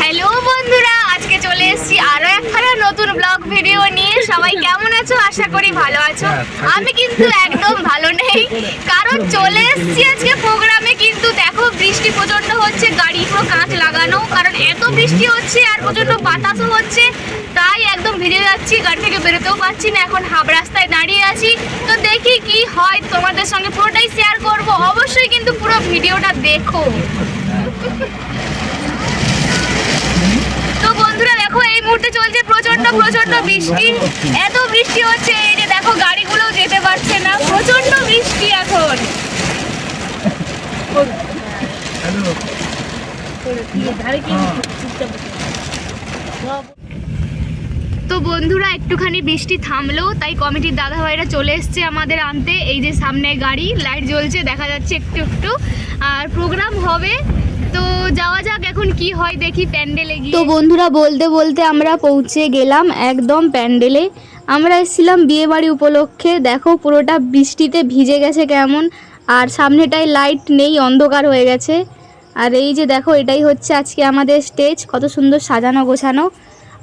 Hello বন্ধুরা আজকে চলে এসেছি আরও একখানা নতুন ব্লগ ভিডিও নিয়ে। সবাই কেমন আছো? আশা করি ভালো আছো। আমি কিন্তু একদম ভালো নেই। কারণ চলে এসেছি আজকে প্রোগ্রামে কিন্তু দেখো বৃষ্টি প্রচণ্ড হচ্ছে গাড়ি পুরো কাঁচ লাগানো। কারণ এত বৃষ্টি হচ্ছে আর প্রচণ্ড বাতাসও হচ্ছে। তাই একদম ভিজে যাচ্ছি গাড়ি থেকে বেরোতেও পারছি না। এখন হাফ রাস্তায় দাঁড়িয়ে আছি। তো দেখি কি হয় তোমাদের সঙ্গে পুরোটাই শেয়ার করব। অবশ্যই কিন্তু পুরো ভিডিওটা দেখো। তো বন্ধুরা দেখো, এই মুহূর্তে চলছে প্রচণ্ড প্রচণ্ড বৃষ্টি। এত বৃষ্টি হচ্ছে, এই যে দেখো গাড়িগুলো যেতে পারছে না। প্রচণ্ড বৃষ্টি এখন। তো বন্ধুরা, একটুখানি বৃষ্টি থামলো, তাই কমিটির দাদা ভাইরা চলে এসছে আমাদের আনতে। এই যে সামনে গাড়ি, লাইট জ্বলছে, দেখা যাচ্ছে একটু একটু। আর প্রোগ্রাম হবে যাওয়া যাক, এখন কি হয় দেখি প্যান্ডেলে গিয়ে। তো বন্ধুরা, বলতে বলতে আমরা পৌঁছে গেলাম একদম প্যান্ডেলে। আমরা এসেছিলাম বিয়েবাড়ি উপলক্ষে। দেখো, পুরোটা বৃষ্টিতে ভিজে গেছে কেমন। আর সামনেটায় লাইট নেই, অন্ধকার হয়ে গেছে। আর এই যে দেখো, এটাই হচ্ছে আজকে আমাদের স্টেজ কত সুন্দর সাজানো গোছানো।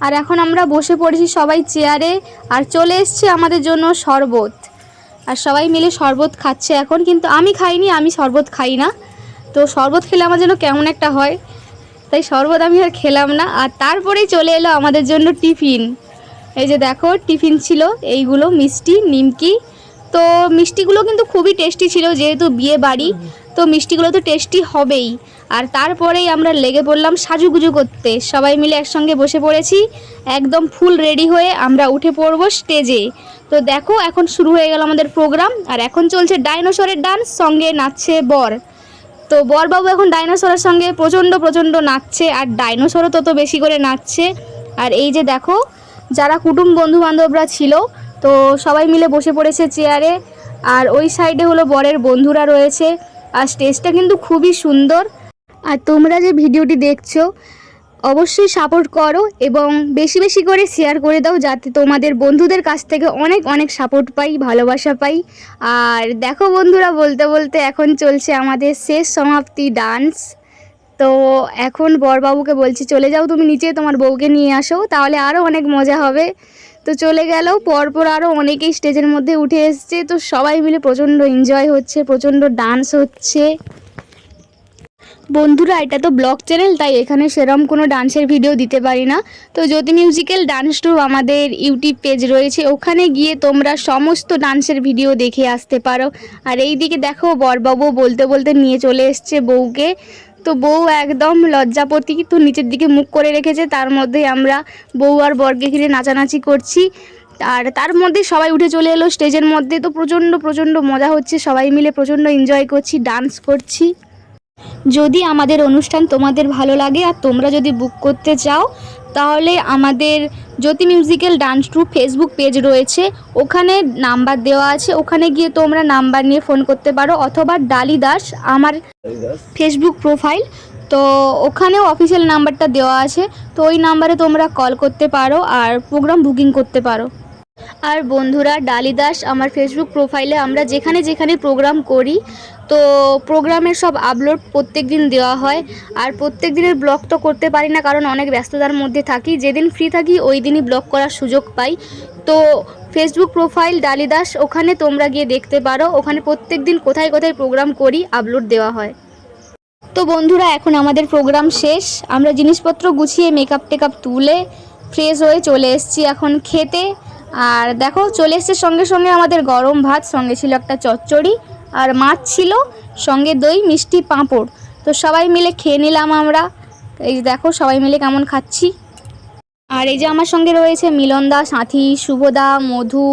আর এখন আমরা বসে পড়েছি সবাই চেয়ারে আর চলে এসছে আমাদের জন্য শরবত। আর সবাই মিলে শরবত খাচ্ছে এখন। কিন্তু আমি খাইনি, আমি শরবত খাই না। তো শরবত খেলে আমার যেন কেমন একটা হয়। তাই শরবত আমি আর খেলাম না। আর তারপরেই চলে এলো আমাদের জন্য টিফিন। এই যে দেখো, টিফিন ছিল। এইগুলো মিষ্টি, নিমকি। তো মিষ্টিগুলো কিন্তু খুবই টেস্টি ছিল, যেহেতু বিয়ে বাড়ি। তো মিষ্টিগুলো তো টেস্টি হবেই। আর তারপরেই আমরা লেগে পড়লাম সাজুগুজু করতে। সবাই মিলে একসঙ্গে বসে পড়েছি। একদম ফুল রেডি হয়ে আমরা উঠে পড়ব স্টেজে। তো দেখো, এখন শুরু হয়ে গেল আমাদের প্রোগ্রাম। আর এখন চলছে ডাইনোসরের ডান্স, সঙ্গে নাচছে বর। তো বরবাবু এখন ডাইনোসরের সঙ্গে প্রচণ্ড প্রচণ্ড নাচছে, আর ডাইনোসরও তত বেশি করে নাচছে। আর এই যে দেখো, যারা কুটুম বন্ধু বান্ধবরা ছিল, তো সবাই মিলে বসে পড়েছে চেয়ারে, আর ওই সাইডে হলো বরের বন্ধুরা রয়েছে, আর স্টেজটা কিন্তু খুবই সুন্দর। আর তোমরা যে ভিডিওটি দেখছ অবশ্যই সাপোর্ট করো এবং বেশি বেশি করে শেয়ার করে দাও যাতে তোমাদের বন্ধুদের কাছ থেকে অনেক অনেক সাপোর্ট পাই, ভালোবাসা পাই। আর দেখো বন্ধুরা, বলতে বলতে এখন চলছে আমাদের শেষ সমাপ্তি ডান্স তো এখন বরবাবুকে বলছি, চলে যাও তুমি নিচে, তোমার বউকে নিয়ে আসো, তাহলে আরও অনেক মজা হবে। তো চলে গেল, পরপর আরও অনেকেই স্টেজের মধ্যে উঠে এসছে। তো সবাই মিলে প্রচণ্ড এনজয় হচ্ছে, প্রচণ্ড ডান্স হচ্ছে। বন্ধুরা, এটা তো ব্লগ চ্যানেল, তাই এখানে সেরম কোনো ডান্সের ভিডিও দিতে পারি না। তো জ্যোতি মিউজিক্যাল ডান্স টু আমাদের ইউটিউব পেজ রয়েছে, ওখানে গিয়ে তোমরা সমস্ত ডান্সের ভিডিও দেখে আসতে পারো। আর এই দিকে দেখো, বরবাবু বলতে বলতে নিয়ে চলে এসছে বউকে। তো বউ একদম লজ্জাপতি, তো নিচের দিকে মুখ করে রেখেছে, তার মধ্যে আমরা বউ আর বরকে ঘিরে নাচানাচি করছি। আর তার মধ্যে সবাই উঠে চলে এলো, স্টেজের মধ্যে তো প্রচণ্ড প্রচণ্ড মজা হচ্ছে, সবাই মিলে প্রচণ্ড এনজয় করছি ডান্স করছি। যদি আমাদের অনুষ্ঠান তোমাদের ভালো লাগে আর তোমরা যদি বুক করতে চাও, তাহলে আমাদের Jyoti musical dance troupe Facebook page রয়েছে। ওখানে নাম্বার দেওয়া আছে। ওখানে গিয়ে তোমরা নাম্বার নিয়ে ফোন করতে পারো অথবা ডালি দাস আমার ফেসবুক প্রোফাইল তো ওখানেও অফিসিয়াল নাম্বারটা দেওয়া আছে। তো ওই নাম্বারে তোমরা কল করতে পারো আর প্রোগ্রাম বুকিং করতে পারো। আর বন্ধুরা, ডালি দাস আমার ফেসবুক প্রোফাইলে আমরা যেখানে যেখানে প্রোগ্রাম করি, তো প্রোগ্রামের সব আপলোড প্রত্যেক দিন দেওয়া হয়। আর প্রত্যেক দিনের ব্লগ তো করতে পারি না, কারণ অনেক ব্যস্ততার মধ্যে থাকি। যেদিন ফ্রি থাকি, ওই দিনই ব্লগ করার সুযোগ পাই। তো ফেসবুক প্রোফাইল ডালি দাস, ওখানে তোমরা গিয়ে দেখতে পারো। ওখানে প্রত্যেক দিন কোথায় কোথায় প্রোগ্রাম করি আপলোড দেওয়া হয়। তো বন্ধুরা, এখন আমাদের প্রোগ্রাম শেষ। আমরা জিনিসপত্র গুছিয়ে মেকআপ টেকআপ তুলে ফ্রেশ হয়ে চলে এসেছি। এখন খেতে আর দেখো, চলে এসছে সঙ্গে সঙ্গে আমাদের গরম ভাত, সঙ্গে ছিল একটা চচ্চড়ি আর মাছ ছিল, সঙ্গে দই, মিষ্টি, পাঁপড়। তো সবাই মিলে খেয়ে নিলাম আমরা। এই দেখো, সবাই মিলে কেমন খাচ্ছি। আর এই যে আমার সঙ্গে রয়েছে মিলনদা, সাথী, শুভদা, মধু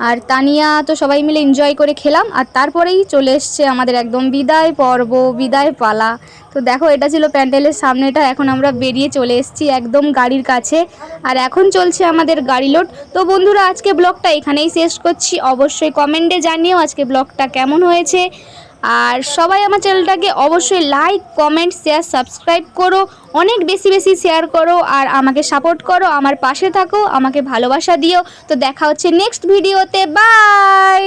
আর তানিয়া তো সবাই মিলে এনজয় করে খেলাম, আর তারপরেই চলে এসছে আমাদের একদম বিদায় পর্ব, বিদায় পালা। তো দেখো, এটা ছিল প্যান্ডেলের সামনেটা, এখন আমরা বেরিয়ে চলে এসেছি একদম গাড়ির কাছে। আর এখন চলছে আমাদের গাড়ি লোড। তো বন্ধুরা, আজকে ব্লগটা এখানেই শেষ করছি। অবশ্যই কমেন্টে জানিও আজকে ব্লগটা কেমন হয়েছে। আর সবাই আমার চ্যানেলটাকে অবশ্যই লাইক কমেন্ট শেয়ার সাবস্ক্রাইব করো। অনেক বেশি বেশি শেয়ার করো আর আমাকে সাপোর্ট করো, আমার পাশে থাকো, আমাকে ভালোবাসা দিও। তো দেখা হচ্ছে নেক্সট ভিডিওতে বাই